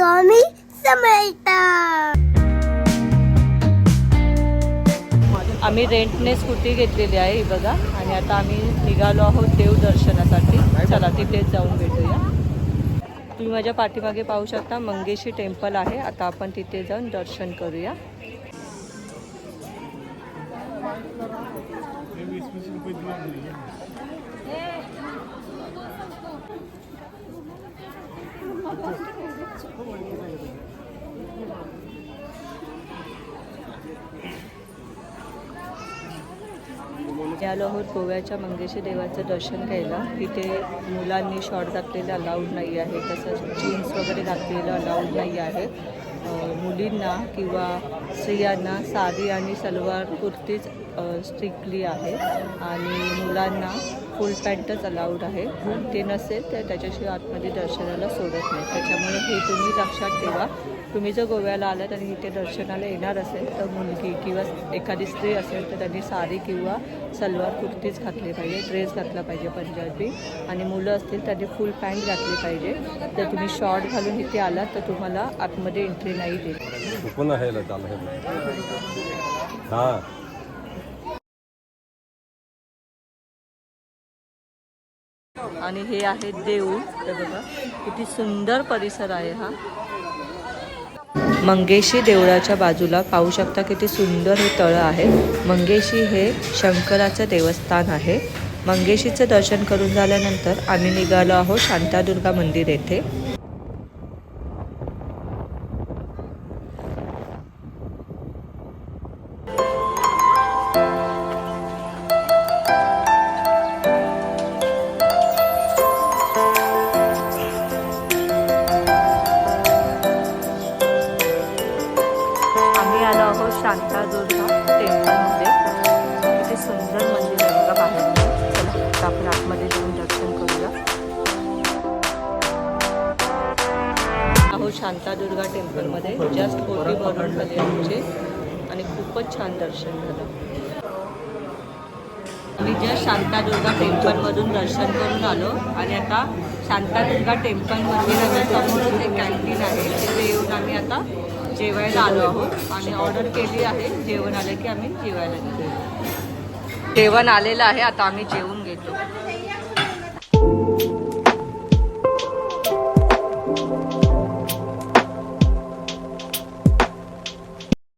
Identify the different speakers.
Speaker 1: स्वामी समर्थ.
Speaker 2: आम्ही रेंटने स्कूटी घेतलेली आहे ही बघा. आणि आता आम्ही निघालो आहोत देव दर्शनासाठी. चला तिथेच जाऊन भेटूया. तुम्ही माझ्या पाठीमागे पाहू शकता मंगेशी टेम्पल आहे. आता आपण तिथे जाऊन दर्शन करूया. आलो आहोत गोव्याच्या मंगेशी देवाचं दर्शन घ्यायला. तिथे मुलांनी शॉर्ट घातलेलं अलाउड नाही आहे. तसंच जीन्स वगैरे घातलेलं अलाउड नाही आहे. मुलींना किंवा स्त्रियांना साडी आणि सलवार कुर्तीच स्ट्रिक्टली आहे. आणि मुलांना फुल पॅन्टच अलाउड आहे. ते नसेल तर त्याच्याशिवाय आतमध्ये दर्शनाला सोडत नाही. त्याच्यामुळे हे तुम्ही लक्षात ठेवा. तुम्ही जर गोव्याला आलात आणि इथे दर्शनाला येणार असेल तर मुलगी किंवा एखादी स्त्री असेल तर त्यांनी साडी किंवा सलवार कुर्तीच घातली पाहिजे ड्रेस घातला पाहिजे पंजाबी. आणि मुलं असतील त्यांनी फुल पॅन्ट घातली पाहिजे. जर तुम्ही शॉर्ट घालून इथे आलात तर तुम्हाला आतमध्ये एंट्री नाही देत.
Speaker 3: हा.
Speaker 2: आणि हे आहे देऊळ. तर बघा किती सुंदर परिसर आहे हा. मंगेशी देवळाच्या बाजूला पाहू शकता किती सुंदर हे तळं आहे. मंगेशी हे शंकराचं देवस्थान आहे. मंगेशीचं दर्शन करून झाल्यानंतर आम्ही निघालो आहोत शांतादुर्गा मंदिर येथे. शांतादुर्गा टेम्पलमध्ये किती सुंदर मंदिर आहे बघा बाहेर. चला आता आपण आतमध्ये जाऊन दर्शन करूया. अहो शांतादुर्गा टेम्पलमध्ये जस्ट ओटी भरून आमचे. आणि खूपच छान दर्शन झालं. आम्ही जस्ट शांतादुर्गा टेम्पलमधून दर्शन करून आलो आणि आता शांतादुर्गा टेम्पल मंदिराच्या समोरच एक कॅन्टीन आहे तिथे येऊन आम्ही आता जेवायला आलो आहोत. आणि ऑर्डर केली आहे. जेवण आलं की आम्ही जेवायला जेवण आलेलं आहे. आता आम्ही जेवून